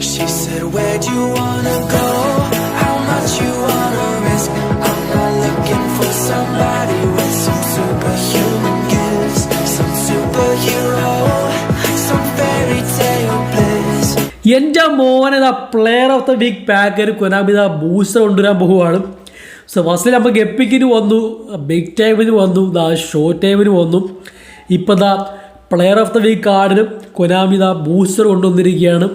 She said, Where'd you wanna go? How much you wanna risk? I'm not looking for somebody with some superhuman gifts, some superhero, some fairy tale bliss. എന്റെ മോനെ the player of the week pack Konami the booster കൊണ്ടുവരാൻ പോവുകയാണ് so ഫസ്റ്റിൽ നമ്മൾ ഗപ്പിക്കിന് വന്നു big ടൈമിന് വന്നു ദാ ഷോ ടൈമിന് വന്നു ഇപ്പം ദാ പ്ലെയർ ഓഫ് ദ വീക്ക് കാർഡിനും കൊനാമി ദ ബൂസ്റ്റർ കൊണ്ടുവന്നിരിക്കുകയാണ്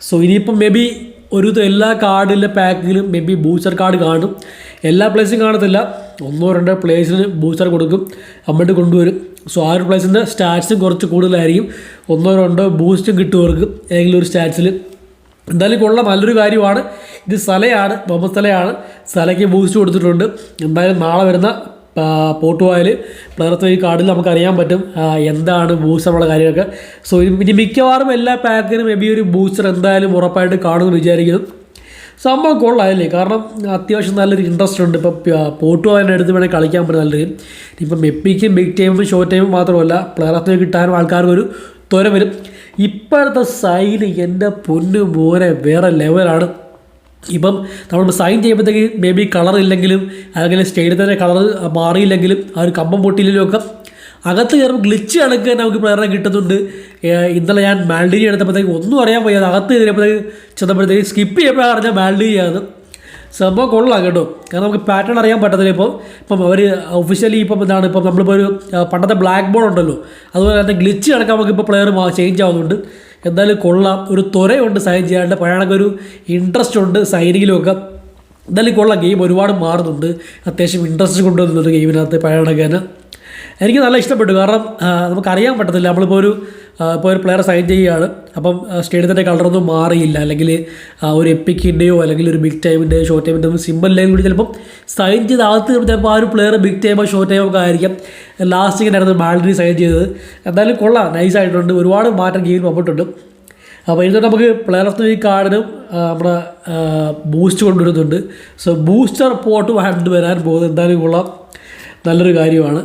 സോ ഇനിയിപ്പം മേ ബി ഒരു എല്ലാ കാർഡിലെ പാക്കിലും മേ ബി ബൂസ്റ്റർ കാർഡ് കാണും. എല്ലാ പ്ലേസും കാണത്തില്ല. ഒന്നോ രണ്ടോ പ്ലേസിന് ബൂസ്റ്റർ കൊടുക്കും. അങ്ങോട്ട് കൊണ്ടുവരും. സോ ആ ഒരു പ്ലേസിന്റെ സ്റ്റാറ്റ്സും കുറച്ച് കൂടുതലായിരിക്കും. ഒന്നോ രണ്ടോ ബൂസ്റ്റും കിട്ടും അവർക്ക്. ഏതെങ്കിലും ഒരു സ്റ്റാറ്റ്സിൽ എന്തായാലും കൊള്ള. നല്ലൊരു കാര്യമാണ്. ഇത് സലയാണ് മുഹമ്മദ് സ്ഥലയാണ് സ്ഥലയ്ക്ക് ബൂസ്റ്റ് കൊടുത്തിട്ടുണ്ട്. എന്തായാലും നാളെ വരുന്ന പോട്ടുവായിൽ പ്ലർത്ത് ഈ കാർഡിൽ നമുക്ക് അറിയാൻ പറ്റും എന്താണ് ബൂസ്റ്റർ എന്നുള്ള കാര്യമൊക്കെ. സോ ഇനി മിക്കവാറും എല്ലാ പാക്കിനും മേ ബി ഒരു ബൂസ്റ്റർ എന്തായാലും ഉറപ്പായിട്ട് കാണുമെന്ന് വിചാരിക്കുന്നു. സംഭവം കൊള്ളാമല്ലേ കാരണം അത്യാവശ്യം നല്ലൊരു ഇൻട്രസ്റ്റ് ഉണ്ട്. ഇപ്പം പോട്ടുവാന്റെ അടുത്ത് വേണമെങ്കിൽ കളിക്കാൻ പറ്റും നല്ലൊരു ഇപ്പം മെപ്പിക്കും ബിഗ് ടൈമും ഷോ ടൈമും മാത്രമല്ല പ്ലെയറത്തിന് കിട്ടാനും ആൾക്കാർക്ക് ഒരു ത്വര വരും. ഇപ്പോഴത്തെ സൈന് എന്റെ പൊന്നു മോനെ വേറെ ലെവലാണ് ഇപ്പം നമ്മൾ സൈൻ ചെയ്യുമ്പോഴത്തേക്ക് മേ ബി കളർ ഇല്ലെങ്കിലും അല്ലെങ്കിൽ സ്റ്റേഡിയത്തിന്റെ കളർ മാറിയില്ലെങ്കിലും ആ ഒരു കമ്പം പൊട്ടിയില്ലെങ്കിലും ഒക്കെ അകത്ത് കയറുമ്പോൾ ഗ്ലിച്ച് കണക്ക് തന്നെ നമുക്ക് പ്ലെയറിനെ കിട്ടുന്നുണ്ട്. ഇന്നലെ ഞാൻ മാൽഡീനി എടുത്തപ്പോഴത്തേക്ക് ഒന്നും അറിയാൻ വയ്യാതെ അകത്ത് കയറിയപ്പോഴത്തേക്ക് ചെന്നപ്പോഴത്തേക്ക് സ്കിപ്പ് ചെയ്യപ്പോഴാണ് അറിഞ്ഞാൽ മാൽഡീനിയാണ് സംഭവം കൊള്ളാം കേട്ടോ. കാരണം നമുക്ക് പാറ്റേൺ അറിയാൻ പറ്റത്തില്ല ഇപ്പോൾ ഇപ്പം അവർ ഒഫീഷ്യലി ഇപ്പം എന്താണ് ഇപ്പം നമ്മളിപ്പോൾ ഒരു പണ്ടത്തെ ബ്ലാക്ക് ബോർഡ് ഉണ്ടല്ലോ. അതുപോലെ തന്നെ ഗ്ലിച്ച് കണക്കാൻ നമുക്ക് ഇപ്പോൾ പ്ലെയർ ചേഞ്ച് ആവുന്നുണ്ട്. എന്തായാലും കൊള്ളാം. ഒരു ത്വരയുണ്ട് സൈൻ ചെയ്യാണ്ട്. പഴയണക്ക് ഒരു ഇൻട്രസ്റ്റ് ഉണ്ട് സൈനിങ്ങിലുമൊക്കെ എന്തായാലും കൊള്ളാം. ഗെയിം ഒരുപാട് മാറുന്നുണ്ട്. അത്യാവശ്യം ഇൻട്രസ്റ്റ് കൊണ്ടുവരുന്നുണ്ട് ഗെയിമിനകത്ത് പഴയണക്ക് തന്നെ. എനിക്ക് നല്ല ഇഷ്ടപ്പെട്ടു. കാരണം നമുക്കറിയാൻ പറ്റത്തില്ല. നമ്മളിപ്പോൾ ഒരു ഇപ്പോൾ ഒരു പ്ലെയർ സൈൻ ചെയ്യുകയാണ്. അപ്പം സ്റ്റേഡിയത്തിന്റെ കളറൊന്നും മാറിയില്ല. അല്ലെങ്കിൽ ഒരു എപ്പിക്കിന്റെയോ അല്ലെങ്കിൽ ഒരു ബിഗ് ടൈമിന്റെയോ ഷോർട്ട് ടൈമിന്റെ സിമ്പിൾ ലൈൻ കൂടി ചിലപ്പം സൈൻ ചെയ്ത് അകത്ത് ചിലപ്പോൾ ആ ഒരു പ്ലെയർ ബിഗ് ടൈമോ ഷോർട്ട് ടൈമോ ഒക്കെ ആയിരിക്കും. ലാസ്റ്റ് ആയിരുന്നു മാൽഡി സൈൻ ചെയ്തത്. എന്തായാലും കൊള്ളാം. നൈസ് ആയിട്ടുണ്ട്. ഒരുപാട് മാറ്റം ഗെയിമിൽ വന്നിട്ടുണ്ട്. അപ്പോൾ ഇതിൽ നമുക്ക് പ്ലെയർ ഓഫ് ദ വീക്ക് കാർഡിനും നമ്മുടെ ബൂസ്റ്റ് കൊണ്ടുവരുന്നുണ്ട്. സോ ബൂസ്റ്റർ പോട്ട് വരാൻ പോകുന്നത് എന്തായാലും കൊള്ളാം. നല്ലൊരു കാര്യമാണ്.